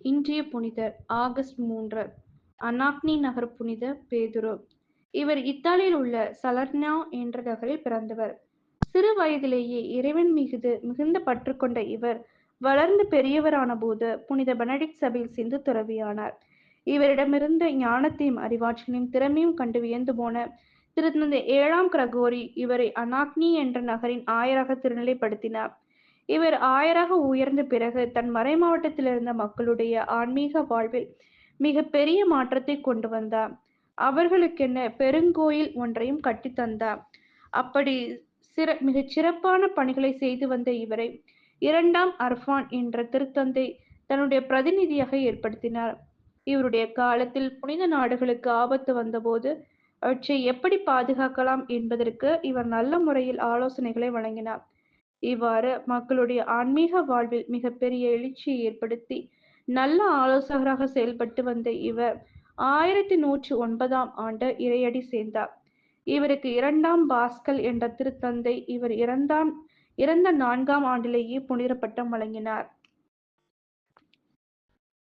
இன்றைய புனிதர் ஆகஸ்ட் மூன்று அனாக்னி நகர் புனித பேதுரு. இவர் இத்தாலியில் உள்ள சலர்னா என்ற நகரில் பிறந்தவர். சிறு வயதிலேயே இறைவன் மிகுது மிகுந்த பற்று கொண்ட இவர் வளர்ந்து பெரியவரான போது புனித பெனடிக் சபையில் சிந்து துறவியானார். இவரிடமிருந்த ஞானத்தையும் அறிவாற்றலையும் திறமையும் கண்டு வியந்து போன திருத்தந்தை ஏழாம் கிரகோரி இவரை அனாக்னி என்ற நகரின் ஆயராக திருநிலைப்படுத்தினார். இவர் ஆயராக உயர்ந்த பிறகு தன் மறை மாவட்டத்தில் இருந்த மக்களுடைய ஆன்மீக வாழ்வில் மிக பெரிய மாற்றத்தை கொண்டு வந்தார். அவர்களுக்கென பெருங்கோயில் ஒன்றையும் கட்டி தந்தார். அப்படி சிற மிகச் சிறப்பான பணிகளை செய்து வந்த இவரை இரண்டாம் அர்ஃபான் என்ற திருத்தந்தை தன்னுடைய பிரதிநிதியாக ஏற்படுத்தினார். இவருடைய காலத்தில் புனித நாடுகளுக்கு ஆபத்து வந்தபோது அவற்றை எப்படி பாதுகாக்கலாம் என்பதற்கு இவர் நல்ல முறையில் ஆலோசனைகளை வழங்கினார். இவ்வாறு மக்களுடைய ஆன்மீக வாழ்வில் மிகப்பெரிய எழுச்சியை ஏற்படுத்தி நல்ல ஆலோசகராக செயல்பட்டு வந்த இவர் ஆயிரத்தி நூற்றி ஒன்பதாம் ஆண்டு இறையடி சேர்ந்தார். இவருக்கு இரண்டாம் பாஸ்கல் என்ற திருத்தந்தை இவர் இறந்தாம் இறந்த நான்காம் ஆண்டிலேயே புனித பட்டம் வழங்கினார்.